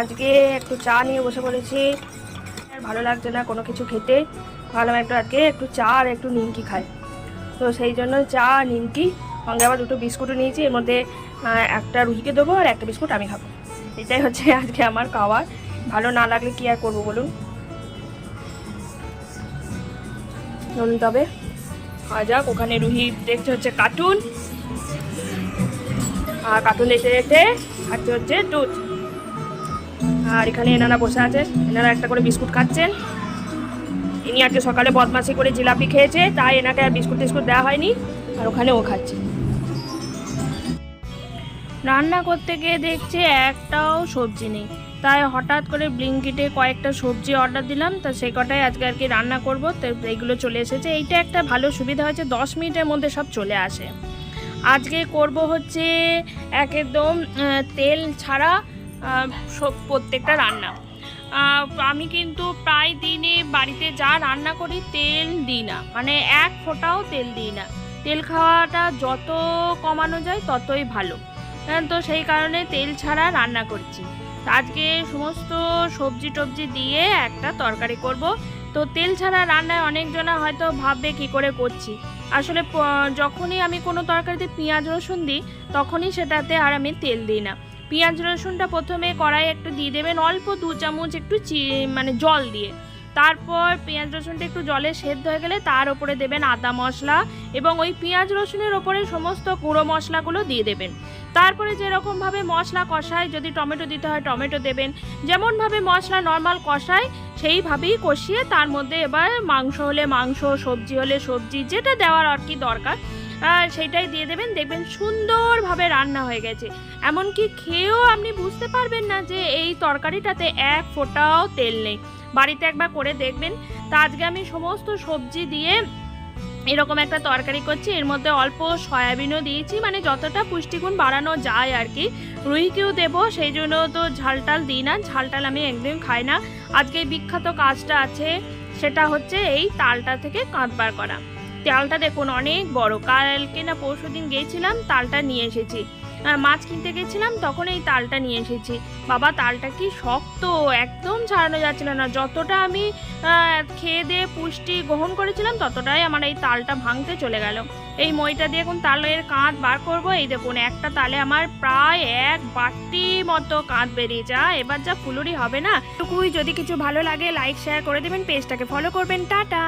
আজকে একটু চা নিয়ে বসে পড়েছি। আর ভালো লাগছে না কোনো কিছু খেতে। ভাবলাম একটু আজকে একটু চা আর একটু নিমকি খাই। তো সেই জন্য চা, নিমকি, সঙ্গে আবার দুটো বিস্কুটও নিয়েছি। এর মধ্যে একটা রুহিকে দেবো আর একটা বিস্কুট আমি খাব। এটাই হচ্ছে আজকে আমার খাওয়ার। ভালো না লাগলে কি আর করব বলুন? তবে। খাওয়া যাক, ওখানে রুহি দেখতে হচ্ছে কার্টুন আর কার্টুন দেখতে দেখতে খাচ্ছে হচ্ছে দুধ। আর এখানে এনারা বসে আছেন এনারা একটা করে বিস্কুট খাচ্ছেন। ইনি আজকে সকালে বদমাশি করে জিলাপি খেয়েছে, তাই এনাকে আর বিস্কুট টিস্কুট দেওয়া হয়নি, আর ওখানে ও খাচ্ছে। রান্না করতে গিয়ে দেখছি একটাও সবজি নেই। তাই হঠাৎ করে ব্লিঙ্কিটে কয়েকটা সবজি অর্ডার দিলাম, তা সেই কটাই আজকে আর কি রান্না করব, তো এইগুলো চলে এসেছে। এইটা একটা ভালো সুবিধা হয়েছে, দশ মিনিটের মধ্যে সব চলে আসে। আজকে করব হচ্ছে একদম তেল ছাড়া সব প্রত্যেকটা রান্না। আমি কিন্তু প্রায় দিনে বাড়িতে যা রান্না করি তেল দিই না। মানে এক ফোঁটাও তেল দিই না। তেল খাওয়াটা যত কমানো যায় ততই ভালো। হ্যাঁ, তো সেই কারণে তেল ছাড়া রান্না করছি। আজকে সমস্ত সবজি টবজি দিয়ে একটা তরকারি করব। তো তেল ছাড়া রান্নায় অনেকজনা হয়তো ভাববে কি করে করছি। আসলে যখনই আমি কোনো তরকারিতে পেঁয়াজ রসুন দিই তখনই সেটাতে আর আমি তেল দিই না। পেঁয়াজ রসুনটা প্রথমে কড়াই একটু দিয়ে দেবেন, অল্প দু চামচ একটু মানে জল দিয়ে। তারপর পেঁয়াজ রসুনটা একটু জলে সেদ্ধ হয়ে গেলে তার উপরে দেবেন আদা মশলা এবং ওই পেঁয়াজ রসুনের ওপরে সমস্ত গুঁড়ো মশলাগুলো দিয়ে দেবেন। তারপরে যেরকমভাবে মশলা কষায়, যদি টমেটো দিতে হয় টমেটো দেবেন। যেমনভাবে মশলা নর্মাল কষায়, সেইভাবেই কষিয়ে তার মধ্যে এবার মাংস হলে মাংস, সবজি হলে সবজি, যেটা দেওয়ার আর কি দরকার আহ, সেইটাই দিয়ে দেবেন। দেখবেন সুন্দরভাবে রান্না হয়ে গেছে। এমনকি খেয়েও আপনি বুঝতে পারবেন না যে এই তরকারিটাতে এক ফোঁটাও তেল নেই। বাড়িতে একবার করে দেখবেন। তা আজকে আমি সমস্ত সবজি দিয়ে এরকম একটা তরকারি করছি। এর মধ্যে অল্প সয়াবিনও দিয়েছি। মানে যতটা পুষ্টিগুণ বাড়ানো যায় আর কি। রুইকেও দেবো। সেই জন্য তো ঝালটাল দিই না। ঝালটাল আমি একদম খাই না। আজকে বিখ্যাত কাজটা আছে। সেটা হচ্ছে এই তালটা থেকে কাঁদবার করা। তালটা দেখুন, অনেক বড়। কালকে না পরশু দিন গিয়েছিলাম তালটা নিয়ে এসেছি। মাছ কিনতে গেছিলাম, তখন এই তালটা নিয়ে এসেছি। বাবা, তালটা কি শক্ত, একদম ছাড়ানো যাচ্ছিল না। যতটা আমি খেয়ে দিয়ে পুষ্টি গ্রহণ করেছিলাম, ততটাই আমার এই তালটা ভাঙতে চলে গেল। এই মইটা দিয়ে এখন তালের কাঁধ বার করব। এই দেখুন, একটা তালে আমার প্রায় এক বাটি মতো কাঁধ বেরিয়ে যা এবার যা ফুলুরি হবে না? টুকুই যদি কিছু ভালো লাগে লাইক শেয়ার করে দেবেন পেজটাকে ফলো করবেন। টাটা!